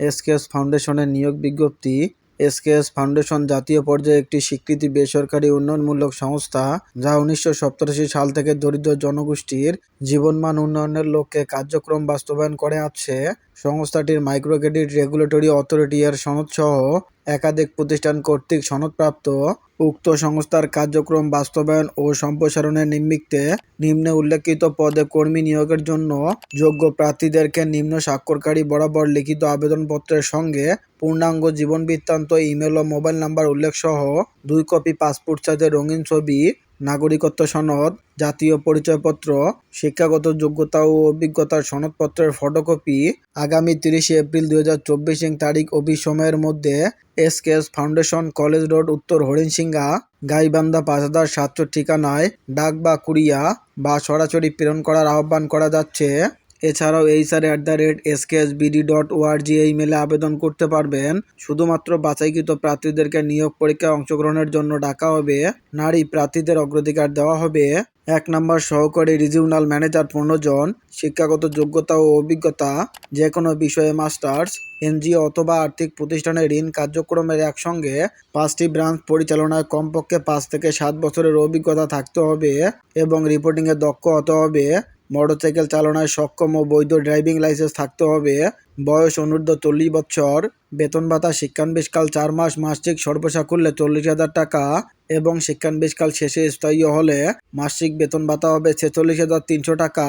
SKS ফাউন্ডেশনের নিয়োগ বিজ্ঞপ্তি। এসকেএস ফাউন্ডেশন জাতীয় পর্যায়ে একটি স্বীকৃতি বেসরকারি উন্নয়নমূলক সংস্থা, যা উনিশশো সাল থেকে দরিদ্র জনগোষ্ঠীর জীবনমান উন্নয়নের লক্ষ্যে কার্যক্রম বাস্তবায়ন করে আসছে সংস্থাটির মাইক্রো ক্রেডিট রেগুলেটরি অথরিটি এর সনদসহ একাধিক প্রতিষ্ঠান কর্তৃক সনদপ্রাপ্ত উক্ত সংস্থার কার্যক্রম বাস্তবায়ন ও সম্প্রসারণের নিমিত্তে নিম্নে উল্লেখিত পদে কর্মী নিয়োগের জন্য যোগ্য প্রার্থীদেরকে নিম্ন স্বাক্ষরকারী বরাবর লিখিত আবেদনপত্রের সঙ্গে পূর্ণাঙ্গ জীবন বৃত্তান্ত, ইমেল ও মোবাইল নাম্বার উল্লেখ সহ দুই কপি পাসপোর্ট সাইজের রঙিন ছবি নাগরিকত্ব সনদ, জাতীয় পরিচয়পত্র, শিক্ষাগত যোগ্যতা ও অভিজ্ঞতার সনদপত্রের ফটোকপি আগামী তিরিশে এপ্রিল দুই হাজার চব্বিশ তারিখ অফিস সময়ের মধ্যে এসকেএস ফাউন্ডেশন কলেজ রোড, উত্তর হরিণসিংহা, গাইবান্ধা পাঁচ হাজার সাতশো ঠিকানায় ডাক বা কুরিয়া বা সরাসরি প্রেরণ করার আহ্বান করা যাচ্ছে। এছাড়াও HR at the rate SKSBD dot ORG এই মেলে আবেদন করতে পারবেন। শুধুমাত্র বাছাইকৃত প্রার্থীদেরকে নিয়োগ পরীক্ষায় অংশগ্রহণের জন্য ডাকা হবে, নারী প্রার্থীদের অগ্রাধিকার দেওয়া হবে। এক নম্বর সহকারী রিজিওনাল ম্যানেজার পনেরো জন শিক্ষাগত যোগ্যতা ও অভিজ্ঞতা যে কোনো বিষয়ে মাস্টার্স এনজিও অথবা আর্থিক প্রতিষ্ঠানের ঋণ কার্যক্রমের একসঙ্গে পাঁচটি ব্রাঞ্চ পরিচালনায় কমপক্ষে পাঁচ থেকে সাত বছরের অভিজ্ঞতা থাকতে হবে এবং রিপোর্টিংয়ে দক্ষ হতে হবে। মোটরসাইকেল চালানোয় সক্ষম ও বৈধ ড্রাইভিং লাইসেন্স থাকতে হবে। বয়স অনূর্ধ্ব চল্লিশ বছর। বেতন ভাতা শিক্ষানবিশকাল চার মাস, মাসিক সর্বসাকুল্যে চল্লিশ হাজার টাকা এবং শিক্ষানবিশকাল শেষে স্থায়ী হলে মাসিক বেতন ভাতা হবে ছেচল্লিশ হাজার তিনশো টাকা।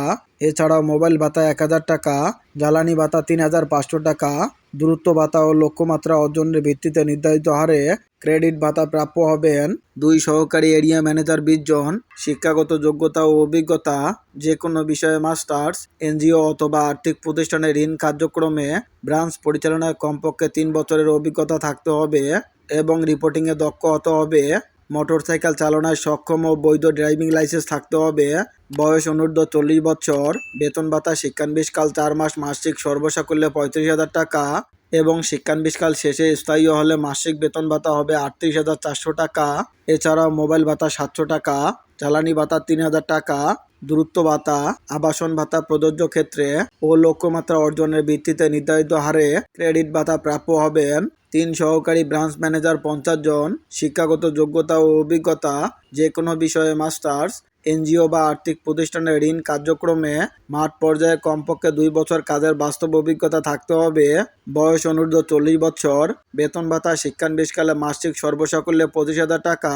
এছাড়াও মোবাইল ভাতা এক হাজার টাকা, জ্বালানি ভাতা তিন হাজার পাঁচশো টাকা। দূরত্ব ভাতা ও লক্ষ্যমাত্রা অর্জনের ভিত্তিতে নির্ধারিত হারে ক্রেডিট ভাতা প্রাপ্য হবেন দুই সহকারী এরিয়া ম্যানেজার বিশ জন শিক্ষাগত যোগ্যতা ও অভিজ্ঞতা যে কোনো বিষয়ে মাস্টার্স, এনজিও অথবা আর্থিক প্রতিষ্ঠানের ঋণ কার্যক্রমে ব্রাঞ্চ পরিচালনায় কমপক্ষে তিন বছরের অভিজ্ঞতা থাকতে হবে এবং রিপোর্টিংয়ে দক্ষ হতে হবে। মোটরসাইকেল চালনায় সক্ষম ও বৈধ ড্রাইভিং লাইসেন্স থাকতে হবে। বয়স অনূর্ধ্ব চল্লিশ বছর, বেতন ভাতা শিক্ষানবিশকাল চার মাস, মাসিক সর্বসাকুল্যে পঁয়ত্রিশ হাজার টাকা। এবং শিক্ষানবিশকাল শেষে স্থায়ী হলে মাসিক বেতন ভাতা হবে আটত্রিশ হাজার চারশো টাকা। এছাড়াও মোবাইল ভাতা সাতশো টাকা, জ্বালানি ভাতা তিন হাজার টাকা দূরত্ব ভাতা, আবাসন ভাতা প্রযোজ্য ক্ষেত্রে ও লক্ষ্যমাত্রা অর্জনের ভিত্তিতে নির্ধারিত হারে ক্রেডিট ভাতা প্রাপ্য হবেন তিন সহকারী ব্রাঞ্চ ম্যানেজার পঞ্চাশ জন, শিক্ষাগত যোগ্যতা ও অভিজ্ঞতা যে কোনো বিষয়ে মাস্টার্স এনজিও বা আর্থিক প্রতিষ্ঠানের ঋণ কার্যক্রমে মাঠ পর্যায়ে কমপক্ষে দুই বছর কাজের বাস্তব অভিজ্ঞতা থাকতে হবে। বয়স অনূর্ধ্ব চল্লিশ বছর, বেতন ভাতা শিক্ষানবিশকালে মাসিক সর্বসাকল্যে পঁচিশ হাজার টাকা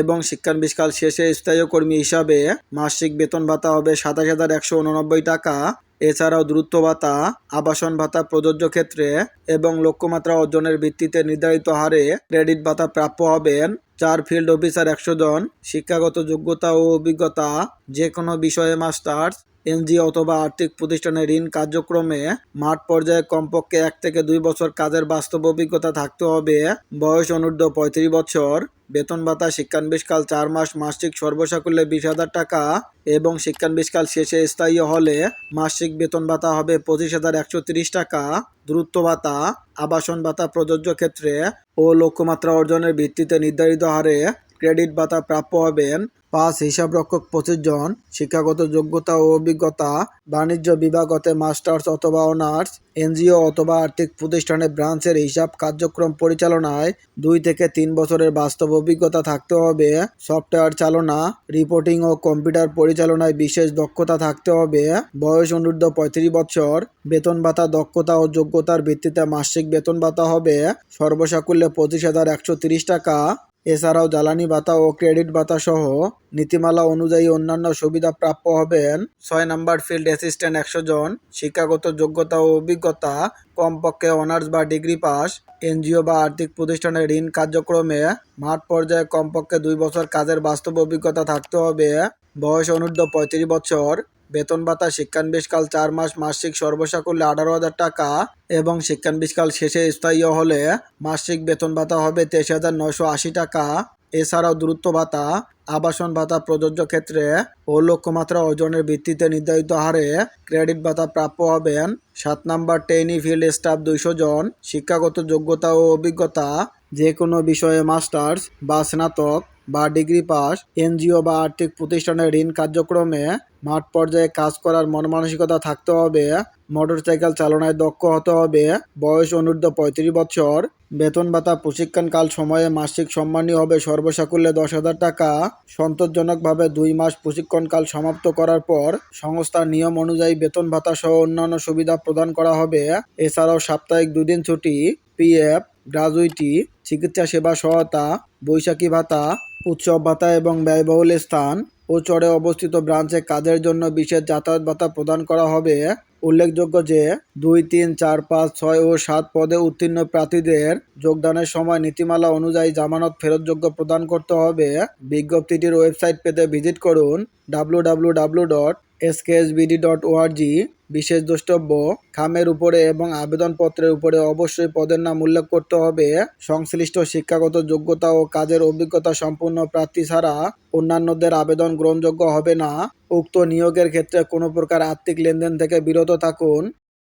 এবং শিক্ষানবিশকাল শেষে স্থায়ী কর্মী হিসাবে মাসিক বেতন ভাতা হবে সাতাশ হাজার একশো উননব্বই টাকা। এছাড়াও দ্রুত ভাতা আবাসন ভাতা প্রযোজ্য ক্ষেত্রে এবং লক্ষ্যমাত্রা অর্জনের ভিত্তিতে নির্ধারিত হারে ক্রেডিট ভাতা প্রাপ্য হবেন চার ফিল্ড অফিসার একশো জন, শিক্ষাগত যোগ্যতা ও অভিজ্ঞতা যে কোনো বিষয়ে মাস্টার্স এনজিও অথবা আর্থিক প্রতিষ্ঠানের ঋণ কার্যক্রমে মাঠ পর্যায়ে কমপক্ষে এক থেকে দুই বছর কাজের বাস্তব অভিজ্ঞতা থাকতে হবে। বয়স অনূর্ধ্ব পঁয়ত্রিশ বছর। বেতন ভাতা, শিক্ষানবিশকাল চার মাস, মাসিক সর্বসাকুল্যে বিশ হাজার টাকা এবং শিক্ষানবিশকাল শেষে স্থায়ী হলে মাসিক বেতন ভাতা হবে পঁচিশ হাজার একশো তিরিশ টাকা। দূরত্ব ভাতা, আবাসন ভাতা প্রযোজ্য ক্ষেত্রে ও লক্ষ্যমাত্রা অর্জনের ভিত্তিতে নির্ধারিত হারে ক্রেডিট ভাতা প্রাপ্য হবেন। পাঁচ হিসাবরক্ষক পঁচিশ জন শিক্ষাগত যোগ্যতা ও অভিজ্ঞতা, বাণিজ্য বিভাগ হতে মাস্টার্স অথবা অনার্স, এনজিও অথবা আর্থিক প্রতিষ্ঠানে ব্রাঞ্চের হিসাব কার্যক্রম পরিচালনায় দুই থেকে তিন বছরের বাস্তব অভিজ্ঞতা থাকতে হবে। সফটওয়্যার চালনা, রিপোর্টিং ও কম্পিউটার পরিচালনায় বিশেষ দক্ষতা থাকতে হবে। বয়স অনূর্ধ্ব পঁয়ত্রিশ বছর, বেতন ভাতা দক্ষতা ও যোগ্যতার ভিত্তিতে মাসিক বেতন ভাতা হবে। সর্বসাকুল্যে পঁচিশ হাজার একশো তিরিশ টাকা। এছাড়াও জ্বালানি ভাতা ও ক্রেডিট ভাতা সহ নীতিমালা অনুযায়ী অন্যান্য সুবিধা প্রাপ্য হবেন ছয় নম্বর ফিল্ড অ্যাসিস্ট্যান্ট একশো জন, শিক্ষাগত যোগ্যতা ও অভিজ্ঞতা, কমপক্ষে অনার্স বা ডিগ্রি পাস, এনজিও বা আর্থিক প্রতিষ্ঠানের ঋণ কার্যক্রমে মাঠ পর্যায়ে কমপক্ষে দুই বছর কাজের বাস্তব অভিজ্ঞতা থাকতে হবে। বয়স অনূর্ধ্ব পঁয়ত্রিশ বছর বেতন ভাতা শিক্ষানবিশকাল চার মাস, মাসিক সর্বসাকুল্যে আঠারো হাজার টাকা এবং শিক্ষানবিশকাল শেষে স্থায়ী হলে মাসিক বেতন ভাতা হবে তেইশ হাজার নয়শো আশি টাকা। এছাড়াও দূরত্ব ভাতা, আবাসন ভাতা প্রযোজ্য ক্ষেত্রে ও লক্ষ্যমাত্রা অর্জনের ভিত্তিতে নির্ধারিত হারে ক্রেডিট ভাতা প্রাপ্য হবেন। সাত নাম্বার টেইনি ফিল্ড স্টাফ দুইশো জন, শিক্ষাগত যোগ্যতা ও অভিজ্ঞতা যে কোনো বিষয়ে মাস্টার্স বা স্নাতক। বা ডিগ্রি পাস, এনজিও বা আর্থিক প্রতিষ্ঠানের ঋণ কার্যক্রমে মাঠ পর্যায়ে কাজ করার মন মানসিকতা থাকতে হবে, মোটরসাইকেল চালনায় দক্ষ হতে হবে, বয়স অনূর্ধ্ব পঁয়ত্রিশ বছর, বেতন ভাতা প্রশিক্ষণকাল সময়ে মাসিক সম্মানী হবে সর্বসাকুল্যে দশ হাজার টাকা, সন্তোষজনকভাবে দুই মাস প্রশিক্ষণকাল সমাপ্ত করার পর সংস্থার নিয়ম অনুযায়ী বেতন ভাতা সহ অন্যান্য সুবিধা প্রদান করা হবে, এছাড়াও সাপ্তাহিক দুদিন ছুটি, পিএফ, গ্রাজুইটি, চিকিৎসা সেবা সহায়তা, বৈশাখী ভাতা উৎসব ভাতা এবং ব্যয়বহুল স্থান ও চরে অবস্থিত ব্রাঞ্চে কাজের জন্য বিশেষ যাতায়াত ভাতা প্রদান করা হবে। উল্লেখযোগ্য যে, দুই, তিন, চার, পাঁচ, ছয় ও সাত পদে উত্তীর্ণ প্রার্থীদের যোগদানের সময় নীতিমালা অনুযায়ী জামানত ফেরতযোগ্য প্রদান করতে হবে। বিজ্ঞপ্তিটির ওয়েবসাইট পেতে ভিজিট করুন W W W dot SKSBD dot ORG বিশেষ দ্রষ্টব্য খামের উপরে এবং আবেদনপত্রের উপরে অবশ্যই পদের নাম উল্লেখ করতে হবে। সংশ্লিষ্ট শিক্ষাগত যোগ্যতা ও কাজের অভিজ্ঞতা সম্পূর্ণ প্রার্থী ছাড়া অন্যান্যদের আবেদন গ্রহণযোগ্য হবে না। উক্ত নিয়োগের ক্ষেত্রে কোনো প্রকার আর্থিক লেনদেন থেকে বিরত থাকুন।